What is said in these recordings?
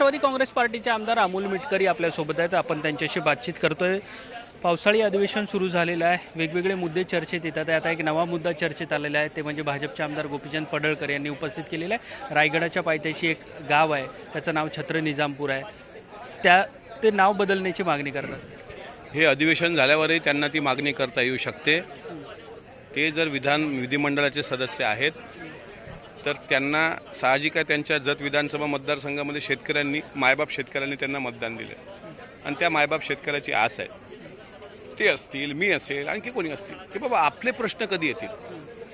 राष्ट्रवादी काँग्रेस पार्टीचे आमदार अमोल मिटकरी आपल्यासोबत आहेत. आपण त्यांच्याशी बातचीत करतोय. पावसाळी अधिवेशन सुरू झालेलं आहे. वेगवेगळे मुद्दे चर्चेत येतात. आता एक नवा मुद्दा चर्चेत आलेला आहे. ते म्हणजे भाजपचे आमदार गोपीचंद पडळकर यांनी उपस्थित केलेलं आहे. रायगडाच्या पायथ्याशी एक गाव आहे. त्याचं नाव छत्र निजामपूर आहे. त्या ते नाव बदलण्याची मागणी करतात. हे अधिवेशन झाल्यावरही त्यांना ती मागणी करता येऊ शकते. ते जर विधान विधिमंडळाचे सदस्य आहेत तर त्यांना साहजिक आहे त्यांच्या जत विधानसभा मतदारसंघामध्ये शेतकऱ्यांनी मायबाप शेतकऱ्यांनी त्यांना मतदान दिलं. आणि त्या मायबाप शेतकऱ्याची आस आहे. ते असतील मी असेल आणखी कोणी असतील की बाबा आपले प्रश्न कधी येतील?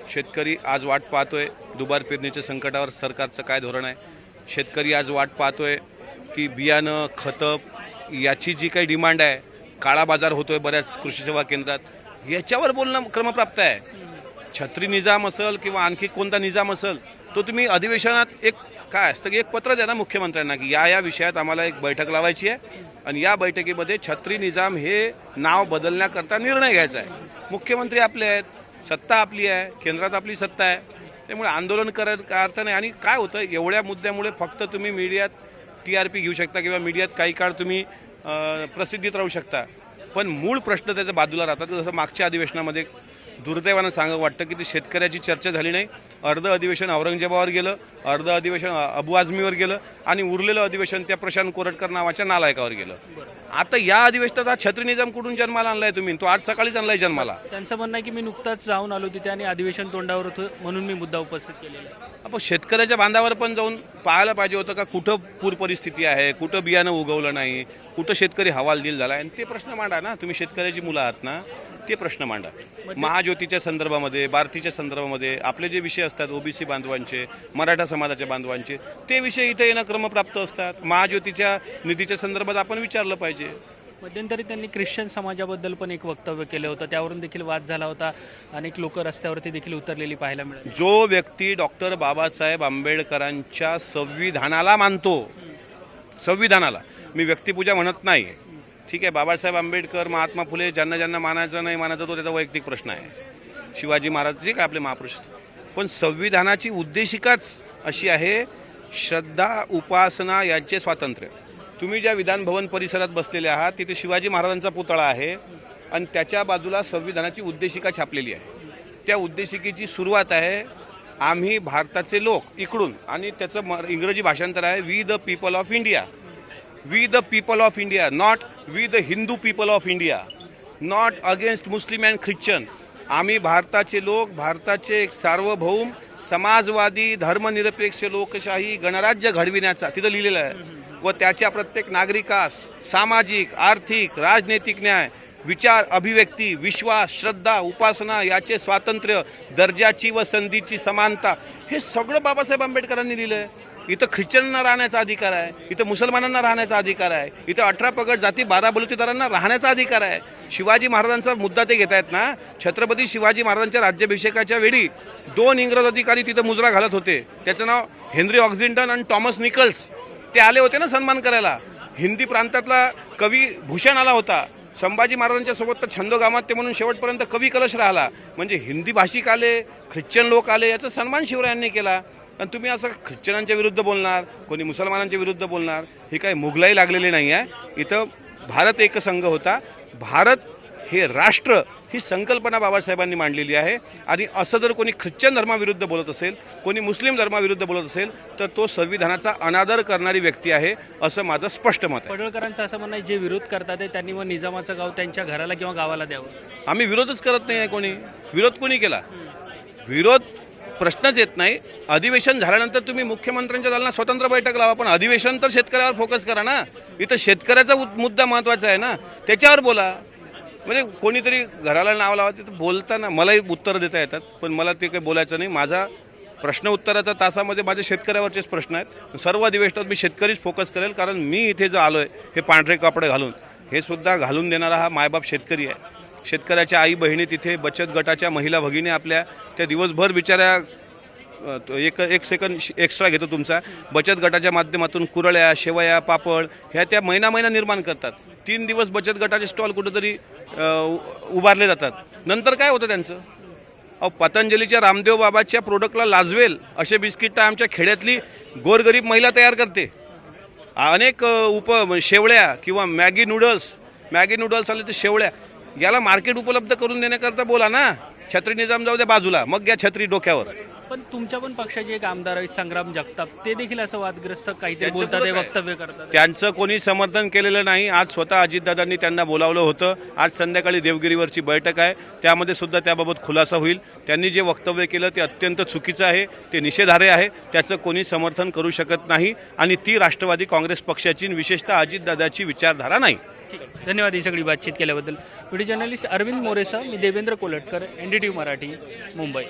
शेतकरी आज वाट पाहतोय दुबार पेरणीच्या संकटावर सरकारचं काय धोरण आहे? शेतकरी आज वाट पाहतोय की बियाणं खतं याची जी काही डिमांड आहे काळा बाजार होतोय बऱ्याच कृषी सेवा केंद्रात याच्यावर बोलणं क्रमप्राप्त आहे. छत्री निजाम असेल किंवा आणखी कोणता निजाम असेल तो तुम्ही अधिवेशनात एक काय असतं की एक पत्र द्या ना मुख्यमंत्र्यांना की या या विषयात आम्हाला एक बैठक लावायची आहे. आणि या बैठकीमध्ये छत्री निजाम हे नाव बदलण्याकरता निर्णय घ्यायचा आहे. मुख्यमंत्री आपले आहेत सत्ता आपली आहे केंद्रात आपली सत्ता आहे. त्यामुळे आंदोलन करत का अर्थ नाही. आणि काय होतं एवढ्या मुद्द्यामुळे फक्त तुम्ही मीडियात टी आर पी घेऊ शकता किंवा मीडियात काही काळ तुम्ही प्रसिद्धीत राहू शकता. पण मूळ प्रश्न त्याच्या बाजूला राहतात. जसं मागच्या अधिवेशनामध्ये दुर्दैवानं सांगा वाटतं की ती शेतकऱ्याची चर्चा झाली नाही. अर्ध अधिवेशन औरंगजेबावर गेलं अर्ध अधिवेशन अबू आझमीवर गेलं आणि उरलेलं अधिवेशन त्या प्रशांत कोरटकर नावाच्या नालायकावर गेलं. आता या अधिवेशनात हा छत्री निजाम कुठून जन्माला आणलाय तुम्ही? तो आज सकाळीच आणलाय जन्माला. त्यांचं म्हणणं आहे की मी नुकताच जाऊन आलो तिथे आणि अधिवेशन तोंडावर होतं म्हणून मी मुद्दा उपस्थित केलेला आहे. आपण शेतकऱ्याच्या बांधावर पण जाऊन पाहायला पाहिजे होतं का कुठं पूर परिस्थिती आहे कुठं बियाणं उगवलं नाही कुठं शेतकरी हवालदिल झाला आणि ते प्रश्न मांडा ना तुम्ही शेतकऱ्याची मुलं आहात ना. ते प्रश्न मांडा. महाज्योतीच्या संदर्भामध्ये भारतीच्या संदर्भामध्ये आपले जे विषय असतात ओबीसी बांधवांचे मराठा समाजाच्या बांधवांचे ते विषय इथे येणं क्रमप्राप्त असतात. महाज्योतीच्या निधीच्या संदर्भात आपण विचारलं पाहिजे. मध्यंतरी त्यांनी ख्रिश्चन समाजाबद्दल पण एक वक्तव्य केलं होतं. त्यावरून देखील वाद झाला होता. अनेक लोक रस्त्यावरती देखील उतरलेली पाहायला मिळाली. जो व्यक्ती डॉक्टर बाबासाहेब आंबेडकरांच्या संविधानाला मानतो संविधानाला मी व्यक्तिपूजा म्हणत नाही ठीक आहे बाबासाहेब आंबेडकर महात्मा फुले ज्यांना ज्यांना मानायचं नाही मानायचं तो त्याचा वैयक्तिक प्रश्न आहे. शिवाजी महाराज जे काय आपले महापुरुष पण संविधानाची उद्देशिकाच अशी आहे श्रद्धा उपासना यांचे स्वातंत्र्य. तुम्ही ज्या विधानभवन परिसरात बसलेले आहात तिथे शिवाजी महाराजांचा पुतळा आहे आणि त्याच्या बाजूला संविधानाची उद्देशिका छापलेली आहे. त्या उद्देशिकेची सुरुवात आहे आम्ही भारताचे लोक इकडून आणि त्याचं म- इंग्रजी भाषांतर आहे we the people of India we the people of India not we the Hindu people of India not against Muslim and Christian आम्ही भारताचे लोक भारताचे एक सार्वभौम समाजवादी धर्मनिरपेक्ष लोकशाही गणराज्य घडविण्याचा तिथं लिहिलेलं आहे. व त्याच्या प्रत्येक नागरिकास सामाजिक आर्थिक राजनैतिक न्याय विचार अभिव्यक्ती विश्वास श्रद्धा उपासना याचे स्वातंत्र्य दर्जाची व संधीची समानता हे सगळं बाबासाहेब आंबेडकरांनी लिहिलं आहे इथं ख्रिश्चनांना राहण्याचा अधिकार आहे इथं मुसलमानांना राहण्याचा अधिकार आहे इथं अठरा पगड जाती बारा बलुतेदारांना राहण्याचा अधिकार आहे. शिवाजी महाराजांचा मुद्दा ते घेत आहेत ना? छत्रपती शिवाजी महाराजांच्या राज्याभिषेकाच्या वेळी दोन इंग्रज अधिकारी तिथं मुजरा घालत होते. त्याचं नाव हेनरी ऑक्झिंटन आणि टॉमस निकल्स. ते आले होते ना सन्मान करायला? हिंदी प्रांतातला कवी भूषण आला होता. संभाजी महाराजांच्या सोबत तर छंदोगामात ते म्हणून शेवटपर्यंत कवी कलश राहिला. म्हणजे हिंदी भाषिक आले ख्रिश्चन लोक आले याचा सन्मान शिवरायांनी केला. आणि तुम्ही असं ख्रिश्चनांच्या विरुद्ध बोलणार कोणी मुसलमानांच्या विरुद्ध बोलणार ही काही मुघलाई लागलेली नाही आहे. इथं भारत एकसंघ होता. भारत हे राष्ट्र ही संकल्पना बाबासाहेबांनी मांडलेली आहे. आणि असं जर कोणी ख्रिश्चन धर्माविरुद्ध बोलत असेल कोणी मुस्लिम धर्माविरुद्ध बोलत असेल तर तो संविधानाचा अनादर करणारी व्यक्ती आहे असं माझं स्पष्ट मत आहे. पडळकरांचं असं म्हणणं आहे जे विरोध करतात त्यांनी मग निजामाचं गाव त्यांच्या घराला किंवा गावाला द्यावं. आम्ही विरोधच करत नाही आहे कोणी. विरोध कोणी केला? विरोध प्रश्नच येत नाही. अधिवेशन झाल्यानंतर तुम्ही मुख्यमंत्र्यांच्या दालना स्वतंत्र बैठक लावा पण अधिवेशन तर शेतकऱ्यावर फोकस करा ना. इथं शेतकऱ्याचा मुद्दा महत्त्वाचा आहे ना. त्याच्यावर बोला. म्हणजे कोणीतरी घराला नाव लावा तिथं बोलताना मलाही उत्तरं देता येतात पण मला ते काही बोलायचं नाही. माझा प्रश्न उत्तराच्या तासामध्ये माझे शेतकऱ्यावरचेच प्रश्न आहेत. सर्व अधिवेशनात मी शेतकरीच फोकस करेल कारण मी इथे जो आलो आहे हे पांढरे कपडे घालून हे सुद्धा घालून देणारा हा मायबाप शेतकरी आहे. शेतकऱ्याच्या आई बहिणी तिथे बचत गटाच्या महिला भगिनी आपल्या त्या दिवसभर बिचाऱ्या एक एक सेकंद एक्स्ट्रा घेतो तुमचा. बचत गटाच्या माध्यमातून कुरळ्या शेवया पापड ह्या त्या महिना महिना निर्माण करतात. तीन दिवस बचत गटाचे स्टॉल कुठंतरी उ- उभारले जातात. नंतर काय होतं त्यांचं? अहो पतंजलीच्या रामदेव बाबाच्या प्रोडक्टला लाजवेल असे बिस्किट आमच्या खेड्यातली गोरगरीब महिला तयार करते. अनेक उप शेवळ्या किंवा मॅगी नूडल्स मॅगी नूडल्स आले तर शेवळ्या याला मार्केट उपलब्ध करून देण्याकरता बोला ना. छत्री निजाम जाऊ द्या बाजूला मग घ्या छत्री डोक्यावर. पण तुमच्या पण पक्षाचे एक आमदार आहेत संग्राम जगताप ते देखील असं वादग्रस्त काहीतरी त्यांचं बोलतात काय? वक्तव्य करतात. त्यांचं कोणी समर्थन केलेलं नाही. आज स्वतः अजितदादांनी त्यांना बोलावलं होतं. आज संध्याकाळी देवगिरीवरची बैठक आहे. त्यामध्ये सुद्धा त्याबाबत खुलासा होईल. त्यांनी जे वक्तव्य केलं ते अत्यंत चुकीचं आहे. ते निषेधार्ह आहे. त्याचं कोणी समर्थन करू शकत नाही. आणि ती राष्ट्रवादी काँग्रेस पक्षाची आणि विशेषतः अजितदादाची विचारधारा नाही. ठीक धन्यवाद ही सगळी बातचीत केल्याबद्दल. व्हिडिओ जर्नलिस्ट अरविंद मोरेसा मी Devendra Kolatkar N D T Marathi Mumbai.